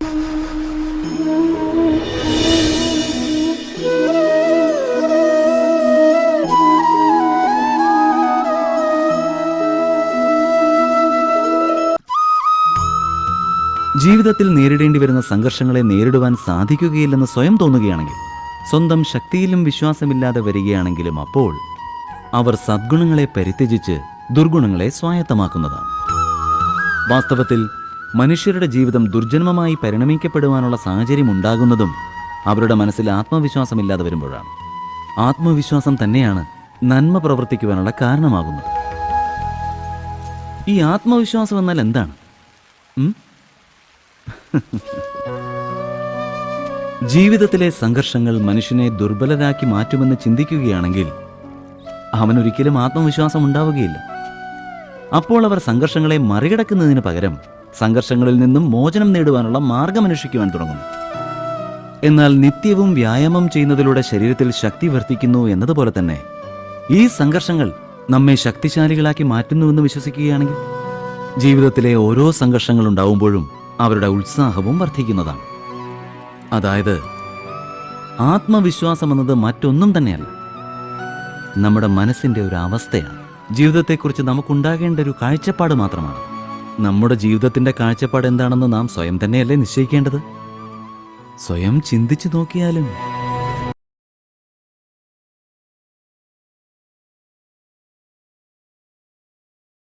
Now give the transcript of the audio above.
ജീവിതത്തിൽ നേരിടേണ്ടി വരുന്ന സംഘർഷങ്ങളെ നേരിടുവാൻ സാധിക്കുകയില്ലെന്ന് സ്വയം തോന്നുകയാണെങ്കിൽ സ്വന്തം ശക്തിയിലും വിശ്വാസമില്ലാതെ വരികയാണെങ്കിലും അപ്പോൾ അവർ സദ്ഗുണങ്ങളെ പരിത്യജിച്ച് ദുർഗുണങ്ങളെ സ്വായത്തമാക്കുന്നതാണ്. വാസ്തവത്തിൽ മനുഷ്യരുടെ ജീവിതം ദുർജന്മമായി പരിണമിക്കപ്പെടുവാനുള്ള സാഹചര്യം ഉണ്ടാകുന്നതും അവരുടെ മനസ്സിൽ ആത്മവിശ്വാസമില്ലാതെ വരുമ്പോഴാണ്. ആത്മവിശ്വാസം തന്നെയാണ് നന്മ പ്രവർത്തിക്കുവാനുള്ള കാരണമാകുന്നത്. ഈ ആത്മവിശ്വാസം എന്നാൽ എന്താണ്? ജീവിതത്തിലെ സംഘർഷങ്ങൾ മനുഷ്യനെ ദുർബലരാക്കി മാറ്റുമെന്ന് ചിന്തിക്കുകയാണെങ്കിൽ അവനൊരിക്കലും ആത്മവിശ്വാസം ഉണ്ടാവുകയില്ല. അപ്പോൾ അവർ സംഘർഷങ്ങളെ മറികടക്കുന്നതിന് പകരം സംഘർഷങ്ങളിൽ നിന്നും മോചനം നേടുവാനുള്ള മാർഗം അന്വേഷിക്കുവാൻ തുടങ്ങുന്നു. എന്നാൽ നിത്യവും വ്യായാമം ചെയ്യുന്നതിലൂടെ ശരീരത്തിൽ ശക്തി വർദ്ധിക്കുന്നു എന്നതുപോലെ തന്നെ ഈ സംഘർഷങ്ങൾ നമ്മെ ശക്തിശാലികളാക്കി മാറ്റുന്നുവെന്ന് വിശ്വസിക്കുകയാണെങ്കിൽ ജീവിതത്തിലെ ഓരോ സംഘർഷങ്ങൾ ഉണ്ടാവുമ്പോഴും അവരുടെ ഉത്സാഹവും വർദ്ധിക്കുന്നതാണ്. അതായത് ആത്മവിശ്വാസം എന്നത് മറ്റൊന്നും തന്നെയല്ല. നമ്മുടെ മനസ്സിന്റെ ഒരു അവസ്ഥയാണ്. ജീവിതത്തെക്കുറിച്ച് നമുക്കുണ്ടാകേണ്ട ഒരു കാഴ്ചപ്പാട് മാത്രമാണ്. നമ്മുടെ ജീവിതത്തിന്റെ കാഴ്ചപ്പാട് എന്താണെന്ന് നാം സ്വയം തന്നെയല്ലേ നിശ്ചയിക്കേണ്ടത്? സ്വയം ചിന്തിച്ചു നോക്കിയാലും